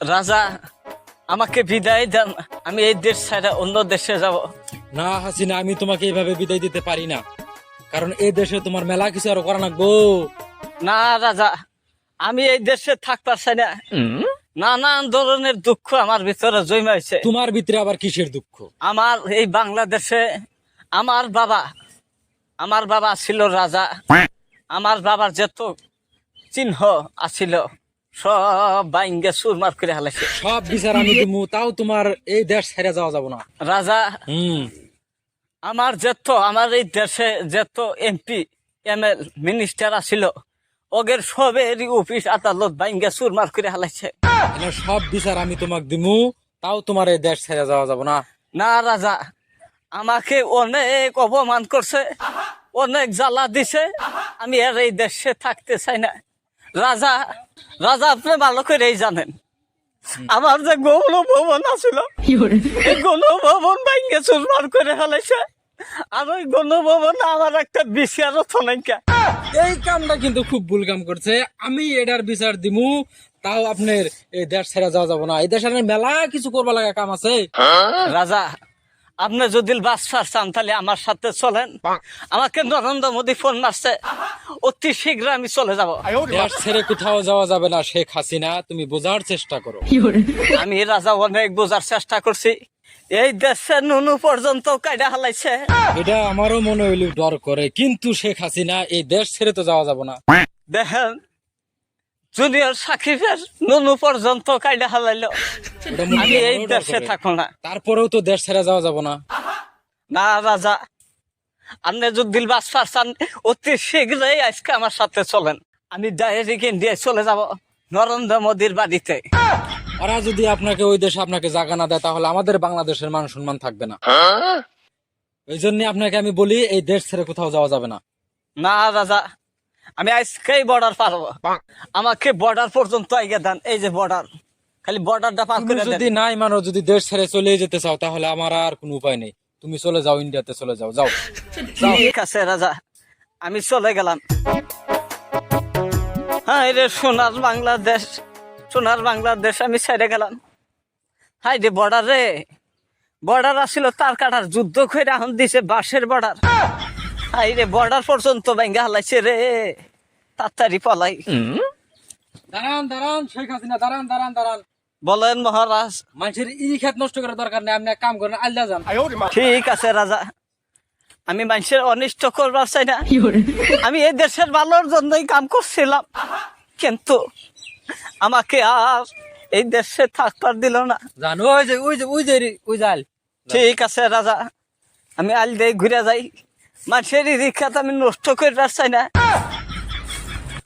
রাজা আমাকে বিদায় দেন। আমি এই দেশ ছেড়ে অন্য দেশে যাব। না হাসিনা আমি তোমাকে এইভাবে বিদায় দিতে পারি না। কারণ এই দেশে তোমার মেলা কিছু আরও করা লাগবো। না রাজা আমি এই দেশে থাকতে চাই না। নানান ধরনের দুঃখ আমার ভিতরে জন্মাইছে তোমার ভিতরে আবার কিসের দুঃখ? আমার এই বাংলাদেশে আমার বাবা আমার বাবা ছিল রাজা। আমার বাবার যত চিহ্ন আছিল সব বাইঙ্গে সুরমার করে হালাইছে। সব বিচার আমি দিমু তাও তোমার এই দেশ ছেড়ে যাওয়া যাব না। রাজা হুম। আমার যত আমার এই দেশে যত এমপি এম এল মিনিস্টার আছিল। ওগের সবেরই অফিস আদালত বাইঙ্গে সুরমার করে হালাইছে। সব বিচার আমি তোমাকে দিমু তাও তোমার এই দেশ ছেড়ে যাওয়া যাব না। না রাজা আমাকে অনেক অপমান করছে অনেক জ্বালা দিছে। আমি আর এই দেশে থাকতে চাই না। রাজা রাজা আপনি ভালো করেই জানেন। আমার যে গৌণ ভবন আছিল এই গণ ভবন ভাঙ্গে চুরমার করে ফেলাইছে আর ওই গণ ভবন আমার একটা বিচারও তো নাই কা। এই কামটা কিন্তু খুব ভুল কাম করছে। আমি এটার বিচার দিমু তাও আপনার এই দেশ ছেড়ে যাওয়া যাব না। এই দেশের মেলা কিছু করবা লাগা কাম আছে। রাজা আপনি যদি বাস ফার চান তাহলে আমার সাথে চলেন। আমাকে নরেন্দ্র মোদী ফোন মারছে। অতি শীঘ্র আমি চলে যাব। দেশ ছেড়ে কোথাও যাওয়া যাবে না শেখ হাসিনা তুমি বোঝার চেষ্টা করো। আমি রাজা অনেক বোঝার চেষ্টা করছি। এই দেশে নুনু পর্যন্ত কায়দা হালাইছে। এটা আমারও মনে হইল ডর করে কিন্তু শেখ হাসিনা এই দেশ ছেড়ে তো যাওয়া যাব না। দেখেন জুনিয়র সাকিবের নুনু পর্যন্ত কায়দা হালাইলো। আমি এই দেশে থাকো না। তারপরেও তো দেশ ছেড়ে যাওয়া যাব না। না রাজা আপনি যদি বাস পারছেন অতি শীঘ্রই আজকে আমার সাথে চলেন। আমি ডায়েরি দিয়ে চলে যাব নরেন্দ্র মোদীর বাড়িতে। ওরা যদি আপনাকে ওই দেশে আপনাকে জায়গা না দেয় তাহলে আমাদের বাংলাদেশের মান সম্মান থাকবে না। ওই জন্য আপনাকে আমি বলি এই দেশ ছেড়ে কোথাও যাওয়া যাবে না। না দাদা আমি আজকেই বর্ডার পারব আমাকে বর্ডার পর্যন্ত আগে দেন এই যে বর্ডার খালি বর্ডারটা পার করে যদি নাই মানো যদি দেশ ছেড়ে চলে যেতে চাও তাহলে আমার আর কোনো উপায় নেই। তুমি চলে যাও ইন্ডিয়াতে চলে যাও যাও। ঠিক আছে রাজা। আমি চলে গেলাম। হ্যাঁ রে সোনার বাংলাদেশ সোনার বাংলাদেশ আমি ছেড়ে গেলাম। হাই রে বর্ডার রে। বর্ডার আসছিল তার কাটার যুদ্ধ করে এখন দিছে বাঁশের বর্ডার। হাই রে বর্ডার পর্যন্ত ব্যাঙ্গা হালাইছে রে। তাড়াতাড়ি পলাই। দাঁড়ান দাঁড়ান শেখ হাসিনা দাঁড়ান দাঁড়ান দাঁড়ান। বলেন মহারাজ। মানুষের ই খেত নষ্ট করার দরকার নেই আপনি কাম করেন আল্লাহ যান। ঠিক আছে রাজা। আমি মানুষের অনিষ্ট করবার চাই না। আমি এই দেশের ভালোর জন্যই কাম করছিলাম। কিন্তু আমাকে আর এই দেশে থাকবার দিল না। জানো ওই যে ওই যে ওই যে ওই জাল ঠিক আছে রাজা। আমি আল দিয়ে ঘুরে যাই। মানুষের রিক্ষাত আমি নষ্ট করবার চাই না।